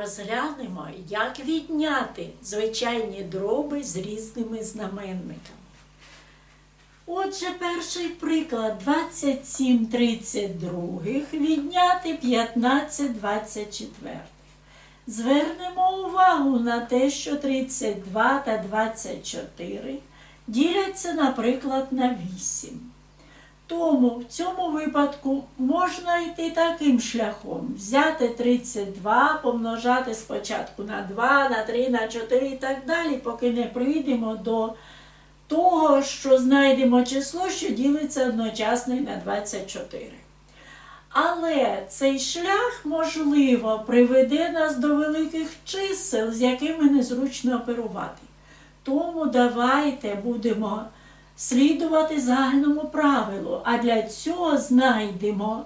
розглянемо, як відняти звичайні дроби з різними знаменниками. Отже, перший приклад 27 32 відняти 15 24. Звернемо увагу на те, що 32 та 24 діляться, наприклад, на 8. Тому в цьому випадку можна йти таким шляхом: взяти 32, помножати спочатку на 2, на 3, на 4 і так далі, поки не прийдемо до того, що знайдемо число, що ділиться одночасно на 24. Але цей шлях, можливо, приведе нас до великих чисел, з якими незручно оперувати. Тому давайте будемо слідувати загальному правилу, а для цього знайдемо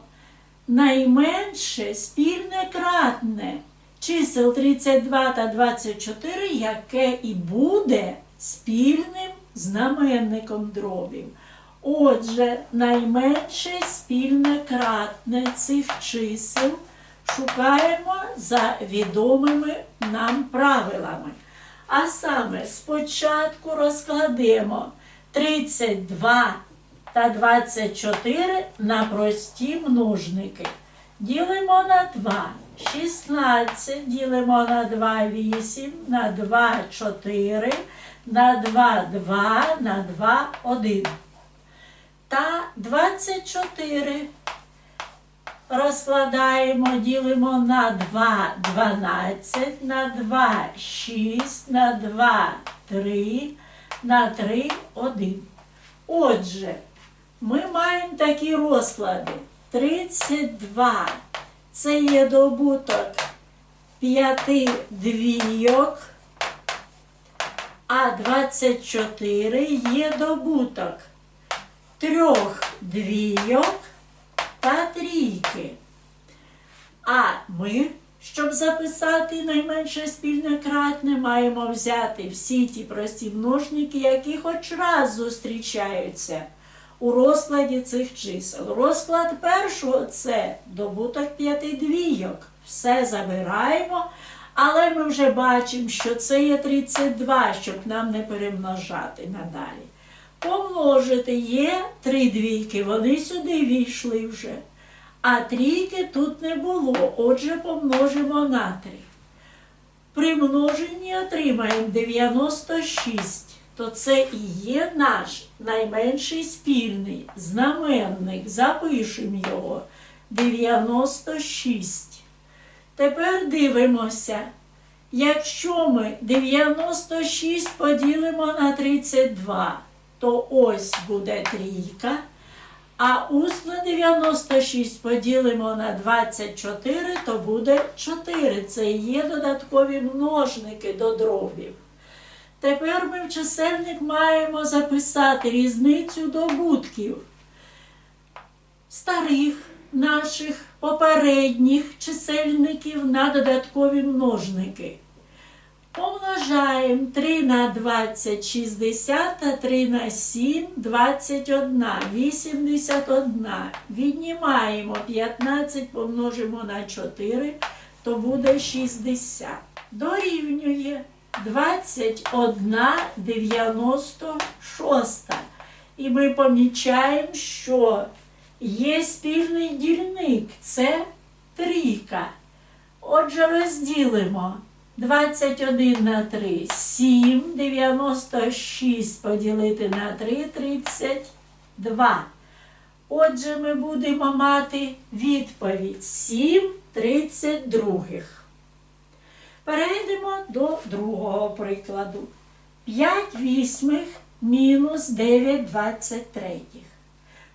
найменше спільне кратне чисел 32 та 24, яке і буде спільним знаменником дробів. Отже, найменше спільне кратне цих чисел шукаємо за відомими нам правилами. А саме спочатку розкладемо 32 та 24 на прості множники. Ділимо на 2. 16 ділимо на 2, 8, на 2, 4, на 2, 2, на 2, 1. Та 24 розкладаємо, ділимо на 2, 12, на 2, 6, на 2, 3, на 3, 1. Отже, ми маємо такі розклади. 32 це є добуток 5 двійок, а 24 є добуток трьох двійок та трійки. А ми, щоб записати найменше спільне кратне, маємо взяти всі ті прості множники, які хоч раз зустрічаються у розкладі цих чисел. Розклад першого це добуток п'яти двійок. Все забираємо, але ми вже бачимо, що це є 32, щоб нам не перемножати надалі. Помножити є три двійки, вони сюди війшли вже. А трійки тут не було, отже, помножимо на 3. При множенні отримаємо 96, то це і є наш найменший спільний знаменник. Запишемо його 96. Тепер дивимося. Якщо ми 96 поділимо на 32, то ось буде трійка. А усно 96 поділимо на 24, то буде 4. Це є додаткові множники до дробів. Тепер ми в чисельник маємо записати різницю добутків старих наших попередніх чисельників на додаткові множники. Помножаємо 3 на 20 60 та 3 на 7 21, 81. Віднімаємо 15, помножимо на 4, то буде 60. Дорівнює 21 96. І ми помічаємо, що є спільний дільник це трійка. Отже, розділимо 21 на 3 7, 96 поділити на 3 32. Отже, ми будемо мати відповідь 7 32. Перейдемо до другого прикладу. 5 вісьмих мінус 9 23.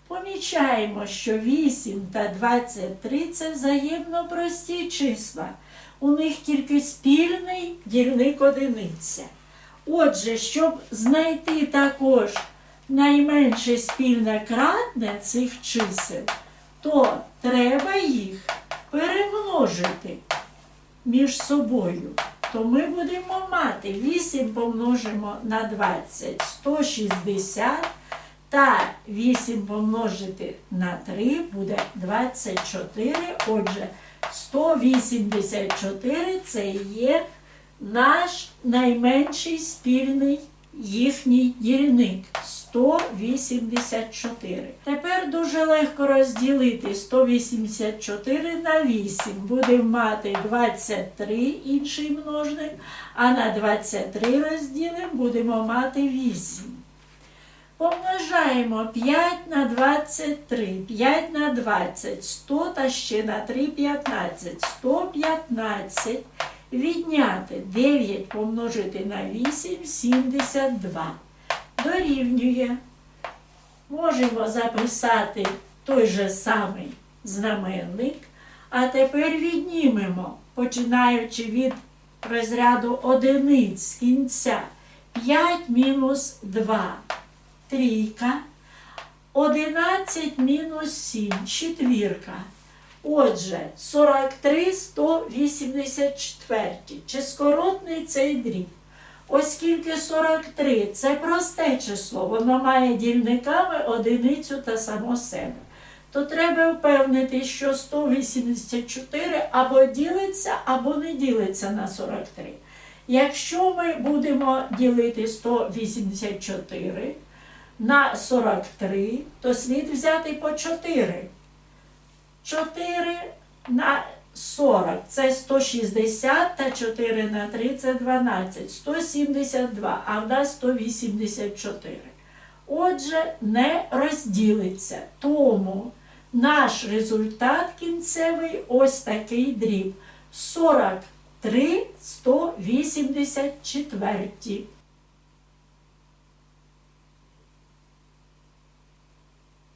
Помічаємо, що 8 та 23 це взаємно прості числа. У них тільки спільний дільник одиниця. Отже, щоб знайти також найменше спільне кратне цих чисел, то треба їх перемножити між собою. То ми будемо мати 8 помножимо на 20 160 та 8 помножити на 3 буде 24. Отже, 184 це є наш найменший спільний їхній дільник 184. Тепер дуже легко розділити 184 на 8. Будемо мати 23 інший множник, а на 23 розділимо будемо мати 8. Помножаємо 5 на 23, 5 на 20, 100 та ще на 3 15, 115 відняти 9 помножити на 8, 72. Дорівнює. Можемо записати той же самий знаменник, а тепер віднімемо, починаючи від розряду одиниць з кінця. 5 мінус 2 трійка, 11 мінус 7 четвірка. Отже, 43 184. Чи скоротний цей дріб? Оскільки 43 це просте число, воно має дільниками одиницю та само себе, то треба впевнити, що 184 або ділиться, або не ділиться на 43. Якщо ми будемо ділити 184 на 43, то слід взяти по 4. 4 на 40 це 160 та 4 на 3 це 12, 172, а в нас 184. Отже, не розділиться. Тому наш результат кінцевий ось такий дріб. 43 184.